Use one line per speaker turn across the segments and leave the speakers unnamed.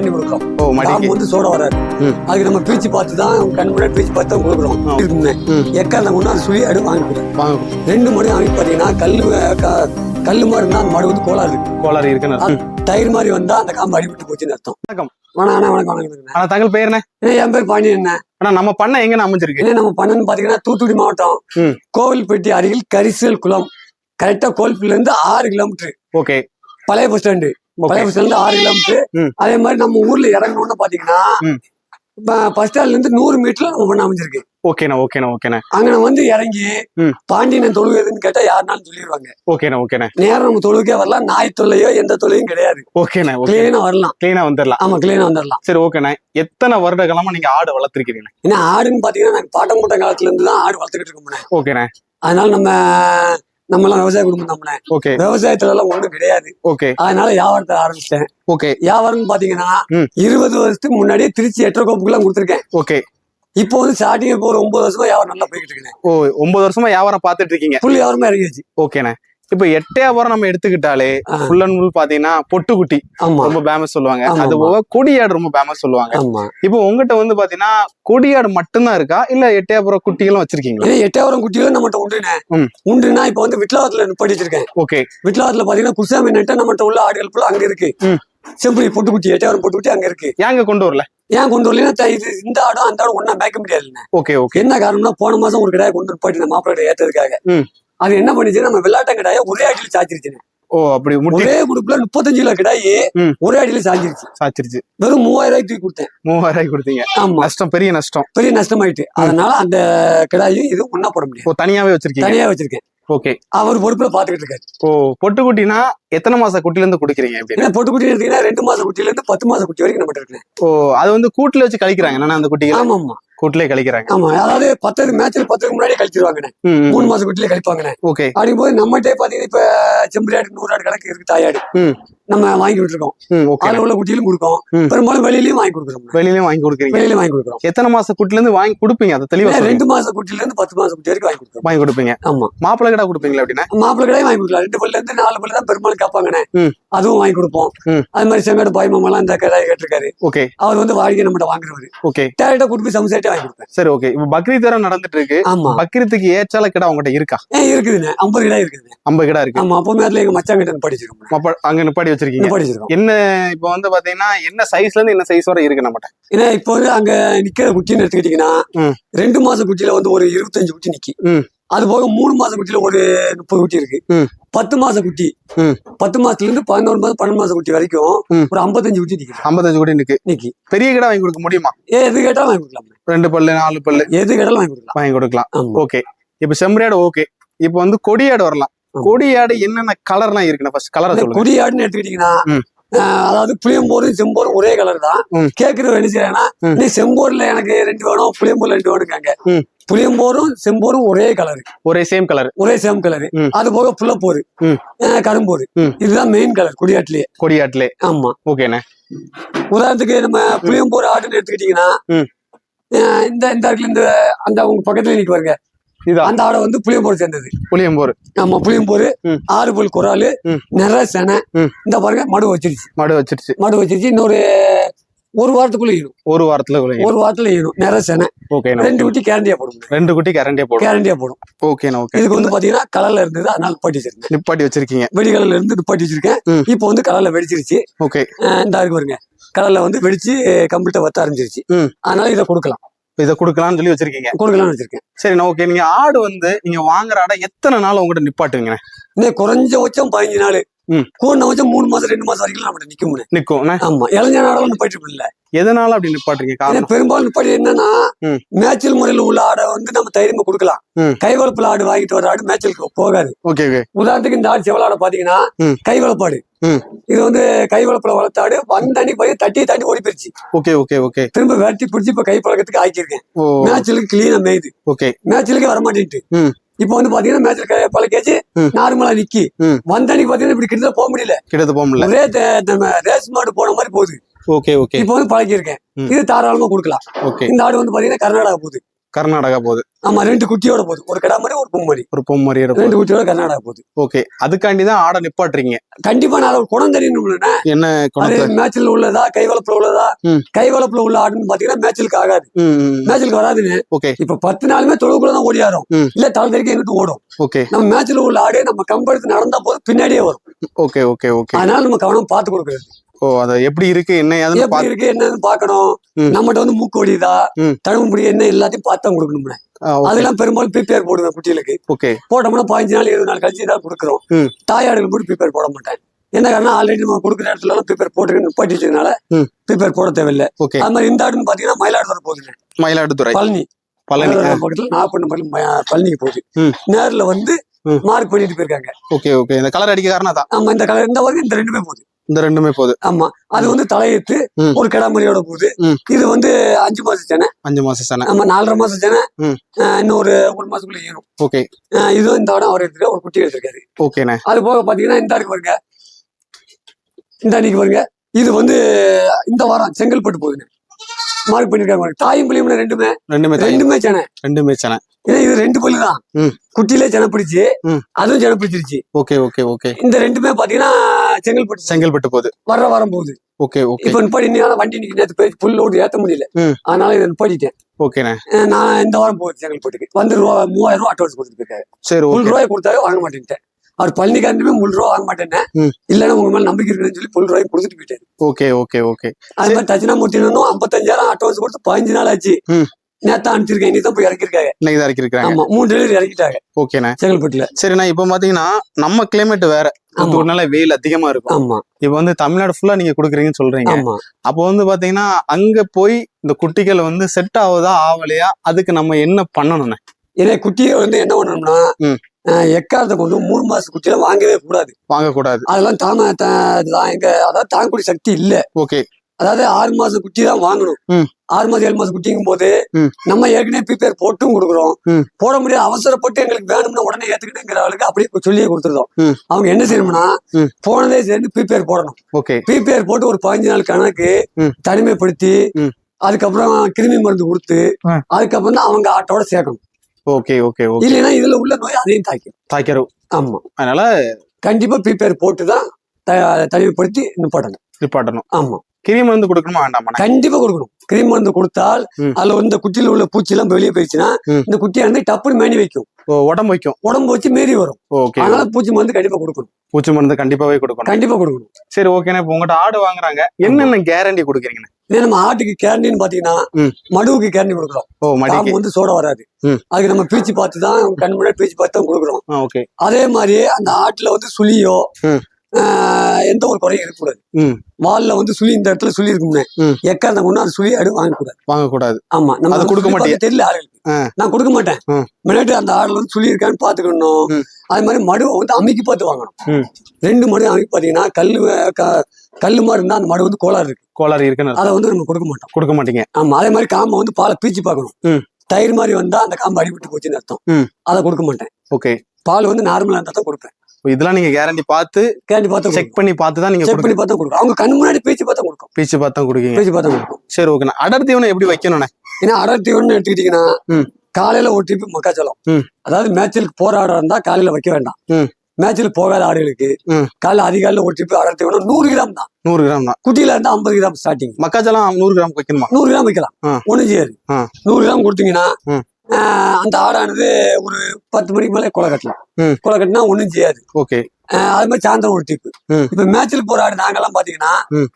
பண்ணி கொடுக்குறோம்
ஓ
வந்து சோட வராது. அதுக்கு நம்ம பீச்சு பார்த்து தான் கண் முன்னாடி பீச்சு பார்த்து தான் கொடுக்குறோம். இருக்குமே
ம்.
எக்காந்த கொண்டு அது சுழி அடு வாங்கிக்கிறேன்
வாங்க.
ரெண்டு மணி வாங்கி பார்த்தீங்கன்னா கல் க- கல்லு மாதிரி இருந்தால் அந்த மாடு வந்து கோளாறு இருக்கு.
கோளாறு இருக்குன்னு.
தயிர் மாதிரி வந்தா அந்த காம்பு அடிபட்டு போச்சுன்னு அர்த்தம்.
வணக்கம்.
வணக்கம் வணக்கம் வணக்கம்
தங்கள் பேர் என்ன?
என் பேர் பாண்டி என்ன
ஆனா நம்ம பண்ண எங்க அமைஞ்சிருக்கு?
நம்ம பண்ணன்னு பாத்தீங்கன்னா தூத்துக்குடி மாவட்டம். கோவில்பட்டி அருகில் கரிசல் குளம். கரெக்டா கோவில்பட்டில இருந்து ஆறு கிலோமீட்டர்
ஓகே.
பழைய பஸ் ஸ்டாண்டு பழைய பஸ் ஸ்டாண்ட்ல ஆறு கிலோமீட்டர். அதே மாதிரி நம்ம ஊர்ல இறங்கணும்னு பாத்தீங்கன்னா. பஸ் ஸ்டாண்ட்ல இருந்து நூறு மீட்டர்ல நம்ம பண்ண அமைஞ்சிருக்கு
ஓகேண்ணா ஓகேண்ணா ஓகேண்ணா.
அங்க வந்து இறங்கி. பாண்டியன் தொழுவு எதுன்னு கேட்டா யாருனாலும் சொல்லிடுவாங்க
ஓகேண்ணா ஓகேண்ணா.
நேரம் நம்ம தொழுவுக்கே வரலாம் நாய் தொல்லையோ எந்த தொல்லையும் கிடையாது.
ஓகேண்ணா ஓகே
கிளீனா வரலாம்.
கிளீனா வந்துடலாம்
ஆமா கிளீனா வந்துடலாம்
சரி ஓகேண்ணா. எத்தனை வருட காலமா நீங்க ஆடு வளர்த்துருக்கீங்க
ஏன்னா ஆடுன்னு பாத்தீங்கன்னா நாங்க பாட்டம் போட்ட காலத்துல இருந்து தான் ஆடு வளர்த்துக்கிட்டு இருக்கோம்னே
ஓகேண்ணா.
அதனால நம்ம நம்ம எல்லாம் விவசாய குடும்பம் நம்மளே.
ஓகே.
விவசாயத்துல எல்லாம் ஒண்ணும் கிடையாது.
ஓகே.
அதனால வியாபாரத்தை ஆரம்பிச்சிட்டேன்.
ஓகே.
வியாபாரம்னு பாத்தீங்கன்னா. இருபது வருஷத்துக்கு முன்னாடியே திருச்சி எட்டரை கோப்புக்கெல்லாம் கொடுத்துருக்கேன்.
ஓகே.
இப்போ வந்து ஸ்டார்டிங் இப்போ ஒரு ஒன்பது வருஷமா வியாபாரம் நல்லா போய்கிட்டு இருக்கேன்
ஓ ஒன்பது வருஷமா வியாபாரம் பார்த்துட்டு இருக்கீங்க?
புல் வியாபாரமா இறங்கியாச்சு
ஓகேண்ணா. இப்ப எட்டையாபுரம் நம்ம எடுத்துக்கிட்டாலே. ஃபுல் அண்ட் ஃபுல் பாத்தீங்கன்னா பொட்டுக்குட்டி
ஆமா.
ரொம்ப ஃபேமஸ் சொல்லுவாங்க. அது. போக கொடியாடு ரொம்ப ஃபேமஸ் சொல்லுவாங்க. இப்போ உங்ககிட்ட வந்து பாத்தீங்கன்னா கொடியாடு மட்டும்தான் இருக்கா? இல்ல எட்டையாபுரம் குட்டிகளும் வச்சிருக்கீங்களா?
ஏன்னா எட்டாயிரம் குட்டிகளும் நம்மகிட்ட உண்டுனே. உண்டுனா இப்போ வந்து விட்லாவத்துல நிப்பாட்டி வச்சிருக்கேன்
ஓகே.
விட்லாவத்துல பாத்தீங்கன்னா குசாமி நட்டு நம்மகிட்ட உள்ள ஆடுகள் ஃபுல்லா அங்க இருக்கு. செம்புரி பொட்டுக்குட்டி எட்டாயிரம் பொட்டுக்குட்டி அங்க இருக்கு.
ஏங்க கொண்டு வரல?
ஏன் கொண்டு வரலன்னா இது இந்த ஆடும் அந்த ஆடும் ஒண்ணா மேய்க்க முடியாதுல்ல
ஓகே ஓகே.
என்ன காரணம்னா போன மாசம் ஒரு கடாயை கொண்டு போயிட்டு மாப்பிள்ளை ஏத்ததுக்காக.
ம்.
அது என்ன பண்ணுச்சு நம்ம வெள்ளாட்டம் கடாயை ஒரே அடியில சாச்சிருச்சு
ஓ அப்படி
ஒரே குடுப்புல முப்பத்தஞ்சு கிலோ கிடாயி. ஒரே அடியில சாஞ்சிருச்சு
சாச்சிருச்சு
வெறும் மூவாயிரம் ரூபாய்க்கு தூக்கி கொடுத்தேன்.
மூவாயிரம் ரூபாய்க்கு கொடுத்தீங்க.
ஆமா.
நஷ்டம் பெரிய நஷ்டம்.
பெரிய நஷ்டமாயிட்டு. அதனால அந்த கிடாயும் இது ஒண்ணா போட முடியாது.
ஓ தனியாவே வச்சிருக்கீங்க?
தனியா வச்சிருக்கேன்.
ஓகே.
அவர் பொறுப்புல பாத்துக்கிட்டு இருக்காரு.
ஓ பொட்டுக்குட்டினா எத்தனை மாச குட்டில இருந்து குடிக்கிறீங்க அப்படின்னு
ஏன்னா பொட்டு குட்டி எடுத்தீங்கன்னா ரெண்டு மாசம் குட்டில இருந்து பத்து மாசம் குட்டி வரைக்கும் நம்ம இருக்கேன்
ஓ அது வந்து கூட்டுல வச்சு கழிக்கிறாங்க அந்த குட்டிகள்?
ஆமா ஆமா
கூட்டுலயே கழிக்கிறாங்க.
ஆமா அதாவது பத்தது மேட்ச்ல பத்துக்கு முன்னாடியே கழிச்சிருவாங்கண்ணே.
ம், ம்.
மூணு மாசம் குட்டிலே கழிப்பாங்கண்ணே.
ஓகே.
அப்படிங்கும்போது நம்மகிட்டே பாத்தீங்கன்னா இப்ப செம்பரி ஆடு நூறு ஆடு கணக்கு இருக்கு தாயாடு. நம்ம வாங்கி விட்டுருக்கோம் அதுல உள்ள குட்டியிலும் கொடுக்கோம். பெரும்பாலும் வெளியிலயும் வாங்கி கொடுக்குறோம்.
வெளியிலயும் வாங்கி கொடுக்குறீங்க.
வெளியில வாங்கி கொடுக்குறோம்.
எத்தனை மாச குட்டில இருந்து வாங்கி கொடுப்பீங்க? அதை தெளிவா.
ரெண்டு மாசம் குட்டில இருந்து பத்து மாசம் குட்டி வரைக்கும் வாங்கி கொடுக்குறோம்.
வாங்கி கொடுப்பீங்க.
ஆமா.
மாப்பிள்ளை கடை கொடுப்பீங்களா அப்படின்னா
மாப்பிள்ளை கடையும் வாங்கி கொடுக்கலாம். ரெண்டு பல்ல இருந்து நாலு பல்லு தான் பெரும்பாலும் கேட்பாங்கண்ணே. அதுவும் வாங்கி கொடுப்போம். அது மாதிரி செங்கோட பாய் மாமெல்லாம் இந்த கடையை கேட்டிருக்காரு.
ஓகே.
அவர் வந்து வாங்கி நம்மகிட்ட வாங்குறவரு.
ஓகே.
டேரக்டா கூட்டு சமசேட்டே வாங்கி கொடுப்பேன்.
சரி ஓகே. இப்ப பக்ரீத் வேற நடந்துட்டு இருக்கு.
ஆமா.
பக்ரீத்துக்கு ஏற்றால கடை உங்ககிட்ட இருக்கா?
இருக்குதுண்ணே. ஐம்பது கடை இருக்குதுண்ணே.
ஐம்பது கடை இருக்கு.
ஆமா அப்போ மேல எங்க மச்சான் கிட்ட படிச்சிருக்கோம்
அப்ப அங்க நிப்பாடி வச்சிருக்கீங்க?
படிச்சிருக்கோம்
என்ன இப்ப வந்து பாத்தீங்கன்னா என்ன சைஸ்ல இருந்து என்ன சைஸ் வரை இருக்கு நம்மகிட்ட?
ஏன்னா இப்போ வந்து அங்க நிக்கிற குட்டின்னு எடுத்துக்கிட்டீங்கன்னா. ரெண்டு மாச குட்டியில வந்து ஒரு இருபத்தஞ்சு குட்டி நிக்கி. அது போக மூணு மாச குட்டியில ஒரு முப்பது குட்டி இருக்கு. பத்து மாச குட்டி. பத்து மாசத்துல இருந்து பதினோரு மாசம் பன்னெண்டு மாச குட்டி வரைக்கும். ஒரு ஐம்பத்தஞ்சு குட்டி நிக்குது
ஐம்பத்தஞ்சு கோடி இருக்கு
நிக்கி.
பெரிய கடை வாங்கி கொடுக்க முடியுமா?
ஏ எது கேட்டாலும் வாங்கி கொடுக்கலாம்.
ரெண்டு பல்லு நாலு பல்லு.
எது கேட்டாலும் வாங்கி கொடுக்கலாம்.
வாங்கி கொடுக்கலாம். ஓகே. இப்ப செம்மறியாடு ஓகே. இப்ப வந்து கொடியாடு வரலாம். கொடியாடு என்னென்ன கலர்லாம் இருக்குண்ணா ஃபர்ஸ்ட் கலரை சொல்லுங்க.
குடியாடுன்னு எடுத்துக்கிட்டீங்கன்னா அதாவது புளியம்போரும் செம்போரும் ஒரே கலர் தான்.
ம்.
கேக்குறது என்ன செய்யறாங்கன்னா. நீ செம்போர்ல எனக்கு ரெண்டு வேணும் புளியம்போர்ல ரெண்டு வேணுங்காங்க
ம்.
புளியம்போரும் செம்போரும் ஒரே கலர்
ஒரே சேம் கலர்
ஒரே சேம் கலர். அது போக புள்ளப்போரு. கரும்போரு. இதுதான் மெயின் கலர் குடியாட்டுலயே.
கொடியாட்டுலே
ஆமா.
ஓகேண்ணே.
உதாரணத்துக்கு நம்ம புளியம்போர் ஆடுன்னு எடுத்துக்கிட்டீங்கன்னா இந்த இந்த இந்த அந்த உங்க பக்கத்துல நிக்கு பாருங்க. அந்த ஆடை வந்து புளியம்போர் சேர்ந்தது.
புளியம்போர்
ஆமா புளியம்போர். ஆறு புல் குறாலு
ம்.
நிற செனை. இந்த பாருங்க மடு வச்சிருச்சு.
மடு வச்சிருச்சு.
மடு வச்சிருச்சு இன்னொரு ஒரு வாரத்துக்குள்ள ஈனும்
ஒரு வாரத்துல
ஒரு வாரத்துல ஈனும் நிற செனை.
ஓகேண்ணா
ரெண்டு குட்டி கேரண்டியா போடும்
ரெண்டு குட்டி கரண்டே போடும்
கேரண்டியா போடும்.
ஓகேண்ணா ஓகே
இதுக்கு வந்து பாத்தீங்கன்னா கலர்ல இருந்தது அதனால நிப்பாட்டி வச்சிருக்கேன்.
நிப்பாட்டி வச்சிருக்கீங்க.
வெடி கலர்ல இருந்து நிப்பாட்டி வச்சிருக்கேன். இப்போ வந்து கலர்ல வெடிச்சிருச்சு.
ஓகே
இந்த இருக்கு பாருங்க. கலர்ல வந்து வெடிச்சு கம்ப்ளீட்டா வத்த ஆரம்பிச்சிருச்சு. அதனால இதை கொடுக்கலாம்.
இதை கொடுக்கலாம்னு சொல்லி வச்சிருக்கீங்க.
கொடுக்கலாம்னு வச்சிருக்கேன்.
சரிண்ணா ஓகே நீங்க ஆடு வந்து நீங்க வாங்குற ஆடை எத்தனை நாள் உங்ககிட்ட நிப்பாட்டுவீங்கண்ணே?
இன்னும் குறைஞ்சபட்சம் பதினஞ்சு நாள்.
ம்.
கூடின வச்சம் மூணு மாசம் ரெண்டு மாசம் வரைக்கும் முடியும்
நிக்கும் அண்ணே.
ஆமா. இளைஞ நாடகம் நிப்பாட்டி இல்ல
எதனால அப்படி நிப்பாட்டுறீங்க?
பெரும்பாலும் நிப்பாட்டி என்னன்னா. மேய்ச்சல் முறையில் உள்ள ஆடை வந்து நம்ம தைரியமா கொடுக்கலாம். கைவளப்புல ஆடு வாங்கிட்டு வர ஆடு மேய்ச்சலுக்கு போகாது.
ஓகே
உதாரணத்துக்கு இந்த ஆடு செவலாடை பாத்தீங்கன்னா. கைவளப்பாடு. இது வந்து கைவளப்புல வளர்த்த ஆடு வந்த அன்னைக்கு போய் தட்டி தட்டி ஓடி போயிருச்சு.
Okay okay okay.
திரும்ப வெட்டி பிடிச்சி இப்ப கை பழக்கத்துக்கு ஆக்கியிருக்கேன். மேய்ச்சலுக்கு கிளீனா மேயுது.
ஓகே.
மேய்ச்சலுக்கே வரமாட்டேன்ட்டு. இப்போ வந்து பாத்தீங்கன்னா மேய்ச்சல் கை பழக்காச்சு
ம்.
நார்மலா நிக்கி.
ம்.
வந்த அன்னைக்கு பாத்தீங்கன்னா இப்படி கிட்ட போக முடியல.
கிட்டத்து போக முடியல.
ஒரே ரேஸ் மாடு போன மாதிரி போகுது.
Okay okay.
இப்போ வந்து பழக்கியிருக்கேன்
ம்.
இது தாராளமா கொடுக்கலாம். இந்த ஆடு வந்து பாத்தீங்கன்னா கர்நாடகா போகுது.
கர்நாடகா போகுது.
ஆமா ரெண்டு குட்டியோட போகுது. ஒரு கடா மாதிரி ஒரு பொம்மரி.
ஒரு பொம்மரி
ரெண்டு குட்டியோட கர்நாடகா போகுது.
ஓகே அதுக்காண்டி தான் ஆடை நிப்பாட்டுறீங்க.
கண்டிப்பா நான் குணம் தெரியணும்னா
என்ன
மேட்ச்ல உள்ளதா கை வளப்புல உள்ளதா?
ம்.
கை வளப்புல உள்ள ஆடுன்னு பாத்தீங்கன்னா மேட்ச்லுக்கு ஆகாது. மேட்ச்லுக்கு வராதுன்னு.
ஓகே
இப்ப பத்து நாளுமே தொழுகுள்ள தான் ஓடியாரும். இல்ல தலை தெரிக்க எங்கிட்டு ஓடும்.
ஓகே
நம்ம மேட்ச்ல உள்ள ஆடு நம்ம கம்பெடுத்து நடந்தா போது பின்னாடியே வரும்.
ஓகே ஓகே ஓகே
அதனால நம்ம கவனம் பார்த்து கொடுக்கறது.
ஓ அது எப்படி இருக்கு என்ன
எப்படி இருக்கு என்னன்னு பாக்கணும். நம்மகிட்ட வந்து மூக்கு ஒடியுதா
ம்.
தழும்பு முடி என்ன எல்லாத்தையும் பார்த்து தான் கொடுக்கணும்
ஆ, ஓகே.
அதெல்லாம் பெரும்பாலும் பிபிஆர் போடுவேன் குட்டிகளுக்கு.
ஓகே.
போட்டோம்னா பதினஞ்சு நாள் இருபது நாள் கழிச்சு தான் கொடுக்குறோம். தாயாடுகள் போட்டு பிபேர் போட மாட்டேன் என்ன காரணம் ஆல்ரெடி நம்ம கொடுக்குற இடத்துல எல்லாம் பிபேர் போட்டு நிப்பாட்டி வச்சதுனால
ம்.
பிபேர் போட தேவையில்லை.
ஓகே.
அது மாதிரி இந்த ஆடுன்னு பாத்தீங்கன்னா மயிலாடுதுறை போகுதுங்க
மயிலாடுதுறை.
பழனி.
பழனி
பக்கத்துல நாகப்பட்டினம் பழனிக்கு போகுது. நேர்ல வந்து. மார்க் பண்ணிட்டு போயிருக்காங்க.
Okay okay. இந்த கலர் அடிக்க காரணம் தான்
ஆமா இந்த கலர் இந்த வரைக்கும் இந்த ரெண்டுமே போகுது.
இந்த ரெண்டுமே போகுது.
ஆமா. அது வந்து தலையெத்து
ம்.
ஒரு கிடாமரியோட போகுது. இது வந்து அஞ்சு மாசம் சேனை.
அஞ்சு மாசம் சனை.
நம்ம நாலரை மாசம் சேனை. இன்னும் ஒரு ஒரு மாசத்துக்குள்ள ஏறும்
ஓகே.
இதுவும் இந்த இடம் அவர் எடுத்துக்க ஒரு குட்டி எடுத்திருக்காரு.
ஓகேண்ணே.
அது போக பாத்தீங்கன்னா இந்த இருக்கு பாருங்க. இந்த அன்னைக்கு பாருங்க. இது வந்து இந்த வாரம் செங்கல்பட்டு போகுதுங்க. மார்க் பண்ணிருக்காங்க. தாயும் புள்ளியும் ரெண்டுமே.
ரெண்டுமே
ரெண்டுமே சேனை.
ரெண்டுமே சனை.
ஏன்னா இது ரெண்டு பல்லு தான். குட்டியிலே செனை பிடிச்சு. அதுவும் செனை பிடிச்சிருச்சு.
Okay okay okay.
இந்த ரெண்டுமே பாத்தீங்கன்னா செங்கல்பட்டு
செங்கல்பட்டு போகுது.
வர்ற வாரம் போகுது
ஓகே ஓகே.
இப்ப நிப்பாடி வண்டி நிக்க நேற்று போய் புல் லோடு ஏத்த முடியல. அதனால இதை நிப்பாட்டிட்டேன்
ஓகேண்ணே.
நான் இந்த வாரம் போகுது செங்கல்பட்டுக்கு. வந்து ரூபா மூவாயிரம் ரூபா அட்வான்ஸ் கொடுத்துட்டு இருக்காரு
சரி ஓகே.
ரூபாய் கொடுத்தாரு வாங்க மாட்டேன்ட்டேன். அவர் பழனிக்காரனுமே முள் ரூபா வாங்க மாட்டேன்னு. இல்லைன்னா உங்க மேல நம்பிக்கை இருக்குன்னு சொல்லி புல் ரூபாய் கொடுத்துட்டு போயிட்டாரு.
Okay okay okay.
அது மாதிரி தட்சிணாமூர்த்தி ஐம்பத்தஞ்சாயிரம் அட்வான்ஸ் கொடுத்து பதினஞ்சு நாள் ஆச்சு.
ம்.
நேத்தா அனுப்பிச்சிருக்கேன் இன்னைக்கு தான் போய் இறக்கிருக்காங்க.
இன்னைக்கு தான் இருக்கிறாங்க
ஆமா மூணு டெலிவரி இறக்கிட்டாங்க.
ஓகேண்ணே
செங்கல்பட்டுல.
சரிண்ணா இப்போ பாத்தீங்கன்னா நம்ம கிளைமேட் வேற. தூத்துக்குடினால வெயில் அதிகமா இருக்கும்.
ஆமா.
இப்போ வந்து தமிழ்நாடு ஃபுல்லா நீங்க கொடுக்குறீங்கன்னு சொல்றீங்க. அப்போ வந்து பாத்தீங்கன்னா அங்க போய் இந்த குட்டிகள் வந்து செட் ஆகுதா ஆகலையா? அதுக்கு நம்ம என்ன பண்ணணும்ண்ணே
இதே குட்டியை வந்து என்ன பண்ணணும்னா எக்காரத்தை கொண்டு மூணு மாசம் குட்டியெல்லாம் வாங்கவே கூடாது.
வாங்கக்கூடாது.
அதெல்லாம் தாம எங்க அதாவது தாங்கக்கூடிய சக்தி இல்ல.
ஓகே
அதாவது ஆறு மாசம் குட்டி தான் வாங்கணும். ஆறு மாசம் ஏழு மாசம் குட்டிங்கும் போது. நம்ம ஏற்கனவே ப்ரிப்பேர் போட்டும் கொடுக்குறோம். போட முடியாது அவசரப்பட்டு எங்களுக்கு வேணும்னு உடனே ஏத்துக்கிட்டுங்கிற ஆளுக்கு அப்படியே சொல்லியே கொடுத்துருந்தோம். அவங்க என்ன செய்யணும்னா. போனதே சேர்ந்து ப்ரிப்பேர் போடணும் ப்ரிப்பேர் போட்டு ஒரு பதினஞ்சு நாள் கணக்கு. தனிமைப்படுத்தி. அதுக்கப்புறம் கிருமி மருந்து கொடுத்து. அதுக்கப்புறம் தான் அவங்க ஆட்டோட சேர்க்கணும்
ஓகே ஓகே ஓகே
இல்லைன்னா இதுல உள்ள நோய் அதையும் தாக்கும்
தாய்க்கரு
ஆமா
அதனால
கண்டிப்பா ப்ரிப்பேர் போட்டு தான் தனிமைப்படுத்தி நிப்பாட்டணும்
நிப்பாட்டணும்
ஆமா
கிரி மருந்து கொடுக்கணுமா வேண்டாமா
கண்டிப்பா கொடுக்கணும். கிரீம் மருந்து கொடுத்தால். அதுல வந்து இந்த குட்டியில உள்ள பூச்சி எல்லாம் வெளியே போயிடுச்சுன்னா. இந்த குட்டியை வந்து டப்புன்னு மேனி வைக்கும்.
உடம்பு வைக்கும்.
உடம்பு வச்சு மீறி வரும்.
ஓகே.
அதனால பூச்சி மருந்து கண்டிப்பா கொடுக்கணும்.
பூச்சி மருந்து கண்டிப்பாவே கொடுக்கணும்.
கண்டிப்பா கொடுக்கணும்.
சரி ஓகேண்ணே இப்போ உங்கள்கிட்ட ஆடு வாங்குறாங்க. என்னென்ன கேரண்டி கொடுக்குறீங்கண்ணே?
இதே நம்ம ஆட்டுக்கு கேரண்டின்னு பாத்தீங்கன்னா. மடுவுக்கு கேரண்டி கொடுக்குறோம் காம்பு வந்து சோட வராது. அதுக்கு நம்ம பீச்சு பார்த்து தான் கண் முன்னாடி பீச்சு பார்த்து தான் கொடுக்குறோம். அதே மாதிரி அந்த ஆட்டுல வந்து சுழியோ. ஆஹ், எந்த ஒரு குறையும் இருக்கக்கூடாது. வால்ல வந்து சுழி இந்த இடத்துல சுழி இருக்கும்னே
ம்.
எக்காந்த கொண்டு அந்த சுழி ஆடு வாங்கக்கூடாது.
வாங்கக்கூடாது.
ஆமா நம்ம
அது கொடுக்க?
பார்க்க தெரியல ஆளுகளுக்கு.
ஆ.
நான் கொடுக்க மாட்டேன். முன்னாடி அந்த ஆடுல வந்து சுழி இருக்கான்னு பாத்துக்கணும். அது மாதிரி மடுவை வந்து அமைக்கி பார்த்து வாங்கணும். ரெண்டு மடு அமைக்கி பாத்தீங்கன்னா கல்லு க- கல்லு மாதிரி இருந்தா அந்த மடு வந்து கோளாறு இருக்கு.
கோளாறு இருக்குன்னு
அதை வந்து நம்ம கொடுக்க மாட்டோம்.
கொடுக்க மாட்டீங்க.
ஆமா அதே மாதிரி காம்பை வந்து பாலை பீச்சு பார்க்கணும்.
ம்.
தயிர் மாதிரி வந்தா அந்த காம்பு அடிபட்டு போச்சுன்னு அர்த்தம். அதை கொடுக்க மாட்டேன்.
ஓகே.
பால் வந்து நார்மலா இருந்தா தான் கொடுப்பேன்.
இதெல்லாம் நீங்க கேரண்டி பார்த்து
கேண்டி பார்த்தா
செக் பண்ணி பார்த்து தான் நீங்க
செக் பண்ணி பார்த்தா கொடுக்கும் அவங்க கண் முன்னாடி பீச்சு பார்த்தா கொடுக்கும்.
பீச்சு பார்த்து தான் கொடுக்கீங்க.
பீச்சு பார்த்தா கொடுக்கும்.
சரி ஓகேண்ணா அடர் தீவனம் எப்படி வைக்கணும்ண்ணே
ஏன்னா அடர்த்தி ஒன்று எடுத்துக்கிட்டீங்கன்னா. காலையில ஒரு டிப்பு மக்காச்சோளம். அதாவது மேட்சுக்கு போற ஆடா இருந்தா காலையில வைக்க வேண்டாம்.
ம்.
மேட்சுக்கு போகாத ஆடுகளுக்கு. காலைல அதிகாலையில ஒரு டிப்பு அடர்த்தி வேணும் நூறு கிராம் தான்.
நூறு கிராம் தான்.
குட்டியில இருந்தா ஐம்பது கிராம் ஸ்டார்டிங்
மக்காச்சோளம் நூறு கிராம் வைக்கணுமா?
நூறு கிராம் வைக்கலாம்.
ஆ.
ஒண்ணும் செய்யாது. நூறு கிராம் கொடுத்தீங்கன்னா அந்த ஆடானது ஒரு பத்து மணிக்கு மேலே கொலை கட்டலாம். கொலை கட்டினா ஒண்ணும் செய்யாது.
ஓகே.
அது மாதிரி சாயந்தரம் ஒரு டிப்பு. இப்ப மேட்சில் போற ஆடு நாங்கெல்லாம் பாத்தீங்கன்னா.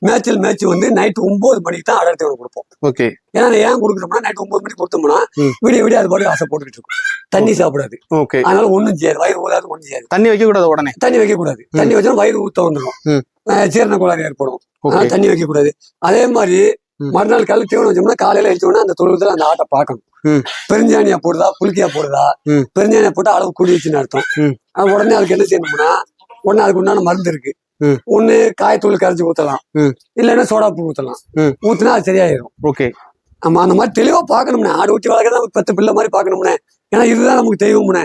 மேட்சில் மேட்ச் வந்து நைட் ஒன்பது மணிக்கு தான் ஒன்று கொடுப்போம்.
ஓகே.
ஏன்னா ஏன் கொடுக்குறோம்னா நைட் ஒன்பது மணிக்கு கொடுத்தோம்னா. விடிய விடிய அது பாட்டு ஆசை போட்டுக்கிட்டு இருக்கும். தண்ணி சாப்பிடாது.
ஓகே.
அதனால ஒண்ணும் செய்யாது. வயிறு ஊதாது ஒண்ணும் செய்யாது.
தண்ணி வைக்க கூடாது உடனே.
தண்ணி வைக்க கூடாது. தண்ணி வச்சா வயிறு ஊத்த வந்துடும். சீரண கோளாறு ஏற்படும். அதனால தண்ணி வைக்க கூடாது. அதே மாதிரி. மறுநாள் காலையில் தீவனம் வச்சோம்னா காலையில எழுச்சோம்னா அந்த தொழுவத்துல அந்த ஆட்டை பார்க்கணும்.
ம்.
பெருஞ்சாணியா போடுதா புளிக்கையா போடுதா?
ம்.
பெருஞ்சாணியா போட்டா அளவு கூடி வச்சுன்னு அர்த்தம். உடனே அதுக்கு என்ன செய்யணும்னா உடனே அதுக்கு உண்டான மருந்து இருக்கு. ஒண்ணு காயத்தூள் கரைச்சி ஊத்தலாம். இல்லைன்னா சோடா பூ ஊத்தலாம். ஊத்துனா அது சரியாயிரும்.
ஓகே.
நம்ம அந்த மாதிரி தெளிவா பார்க்கணும்னே. ஆடு ஊட்டி வளர்க்க தான் பத்து பிள்ளை மாதிரி பார்க்கணும்னே. ஏன்னா இதுதான் நமக்கு தெய்வம்னே.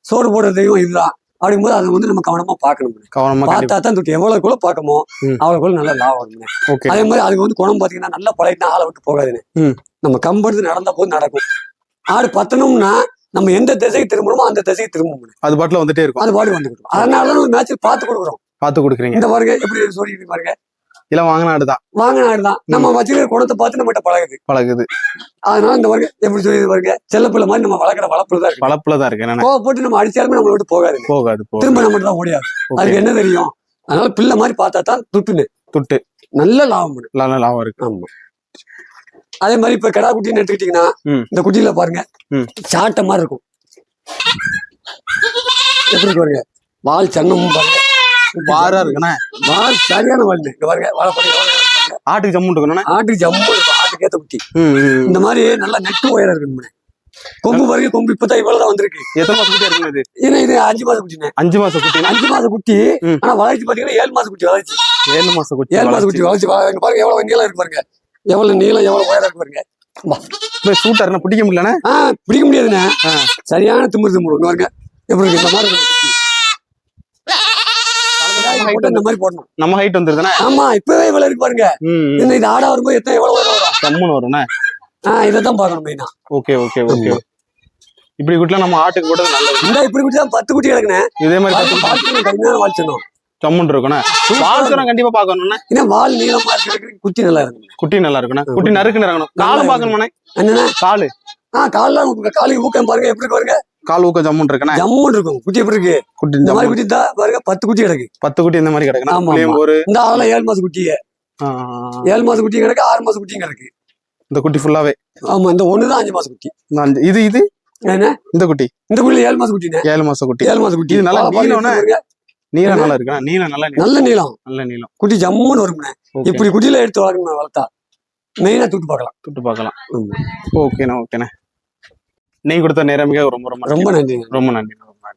சோறு போடுற தெய்வம் இதுதான். அப்படிங்கும்போது அதை வந்து நம்ம கவனமா பார்க்கணும்
கவனமா
பார்த்தா தான் தொட்டி எவ்வளவுக்குள்ள பார்க்கமோ. அவ்வளவுக்குள்ள நல்ல லாபம் வரும்னே
ஓகே.
அதே மாதிரி அதுக்கு வந்து குணம் பாத்தீங்கன்னா நல்லா பழகினா ஆளை விட்டு போகாதுன்னு. நம்ம கம்பெடுத்து நடந்த போது நடக்கும். ஆடு பத்தணும்னா நம்ம எந்த திசைக்கு திரும்பணுமோ அந்த திசைக்கு திரும்பணும்
அது பாட்டுல வந்துட்டே இருக்கும்.
அது பாடு வந்துக்கிட்டோம் அதனால தான் நம்ம மேட்ச் பார்த்து கொடுக்குறோம்.
பார்த்து கொடுக்குறீங்க.
இந்த பாருங்க எப்படி சொல்லிட்டு பாருங்க.
இல்ல வாங்கின ஆடு தான்
வாங்கின ஆடு தான் நம்ம வச்சுக்கிற குணத்தை பார்த்து நம்மகிட்ட பழகுது.
பழகுது.
அதனால இந்த பாருங்க எப்படி சொல்லி பாருங்க செல்லப்பிள்ளை மாதிரி நம்ம வளர்க்குற வளர்ப்புல தான் இருக்கு
வளப்புல தான் இருக்கு என்னண்ணே
கோவப்பட்டு நம்ம அடிச்சாலுமே நம்மளை விட்டு போகாது.
போகாது
திரும்ப நம்மகிட்ட தான் ஓடியாது. அதுக்கு என்ன தெரியும்? அதனால பிள்ளை மாதிரி பார்த்தா தான் துட்டுன்னு.
துட்டு.
நல்ல லாபம்
நல்ல லாபம் இருக்கு.
ஆமா. அதே மாதிரி இப்ப கடா குட்டின்னு எடுத்துக்கிட்டீங்கன்னா. இந்த குட்டியில பாருங்க. சாட்டை மாதிரி இருக்கும். எப்படி பாருங்க? வால் சன்னமும் பாருங்க.
பாரா இருக்குண்ணே
வால் சரியான வால் இங்க பாருங்க
ஆட்டுக்கு ஜம்மு இருக்கணும்ண்ணே
ஆட்டுக்கு ஜம்மு இருக்கும் ஆட்டுக்கு ஏத்த குட்டி. இந்த மாதிரி நல்லா நெட்டு உயரம் இருக்கு கொம்பு பாருங்க கொம்பு இப்பதான் இவ்வளவுதான் வந்திருக்கு.
எத்தனை மாசம் குட்டி இருக்குண்ணே இது?
ஏன்னா இது அஞ்சு மாசம் குட்டினே
அஞ்சு மாசம் குட்டினா
அஞ்சு மாசம் குட்டி. ஆனா வளர்ச்சி பாத்தீங்கன்னா ஏழு மாசம் குட்டி வளர்ச்சி.
ஏழு மாசம் குட்டி
ஏழு மாசம் குட்டி வளர்ச்சி. பாருங்க எவ்வளவு நீளம் இருக்கு பாருங்க. எவ்வளவு நீளம் எவ்வளவு உயரம் இருக்கு பாருங்க.
சூட்டர்னா பிடிக்க முடியலண்ணே?
பிடிக்க முடியாதுண்ணே. சரியான திமிரு திமிரு. பாருங்க எப்படி இருக்கு? இந்த மாதிரி இந்த மாதிரி போடணும்.
நம்ம ஹைட் வந்துருதுண்ணே
ஆமா இப்பவே இவ்வளவு இருக்கு பாருங்க. இன்னும் இது ஆடா வரும்போது எத்தனை எவ்வளவு வரும்?
ஜம்முன்னு வரும்ண்ணே
ஆ இதை தான் பார்க்கணும் மெயினா
ஓகே ஓகே ஓகே. இப்படி குட்டிலாம் நம்ம ஆட்டுக்கு போட்டது நல்லது.
இந்த இப்படி குட்டி தான் பத்து குட்டி கிடக்குனே
இதே மாதிரி பத்து
கம்மியான வால் சொன்னோம்
ஜம்முன்னு இருக்குண்ணே பால்சரம் கண்டிப்பா பாக்கணும்ண்ணே
ஏன்னா வால் நீளமா இருக்கு குட்டி நல்லா இருக்கு
குட்டி நல்லா இருக்குண்ணே குட்டி நறுக்குன்னு இறங்கணும் காலு
என்னன்னா
காலு.
ஆ கால்லாம் காலுக்கு ஊக்கம் பாருங்க. எப்படி பாருங்க?
கால் ஊக்கம் ஜம்முன்னு இருக்குண்ணே
ஜம்முன்னு இருக்கும். குட்டி எப்படி இருக்கு?
குட்டி
இந்த மாதிரி. குட்டி தான் பாருங்க பத்து குட்டி கிடக்கு.
பத்து குட்டி இந்த மாதிரி
ஆமா.
ஒரு
இந்த அதெல்லாம் ஏழு மாசம் குட்டி
ஆ,
ஏழு மாசம் குட்டியும் கிடக்கு ஆறு மாசம் குட்டியும் கிடக்கு.
இந்த குட்டி ஃபுல்லாவே
ஆமா இந்த ஒண்ணுதான் அஞ்சு மாசம் குட்டி.
அஞ்சு இது இது?
என்ன?
இந்த குட்டி?
இந்த குட்டி ஏழு மாசம் குட்டினே
ஏழு மாசம் குட்டி.
ஏழு மாசம் குட்டி.
நல்லா நீளம்னா? நீளம் நல்லா இருக்குண்ணா? நீளம் நல்லா
நல்ல நீளம்.
நல்ல நீளம்.
குட்டி ஜம்முன்னு வரும்ண்ணே. இப்படி குட்டியில எடுத்து வளர்க்கணும் வளர்த்தா. மெயினா தூட்டு பார்க்கலாம்.
தொட்டு பார்க்கலாம். ஓகேண்ணா ஓகேண்ணா. நீங்க கொடுத்த நேரமிக ரொம்ப ரொம்ப
ரொம்ப நன்றிங்க.
ரொம்ப நன்றி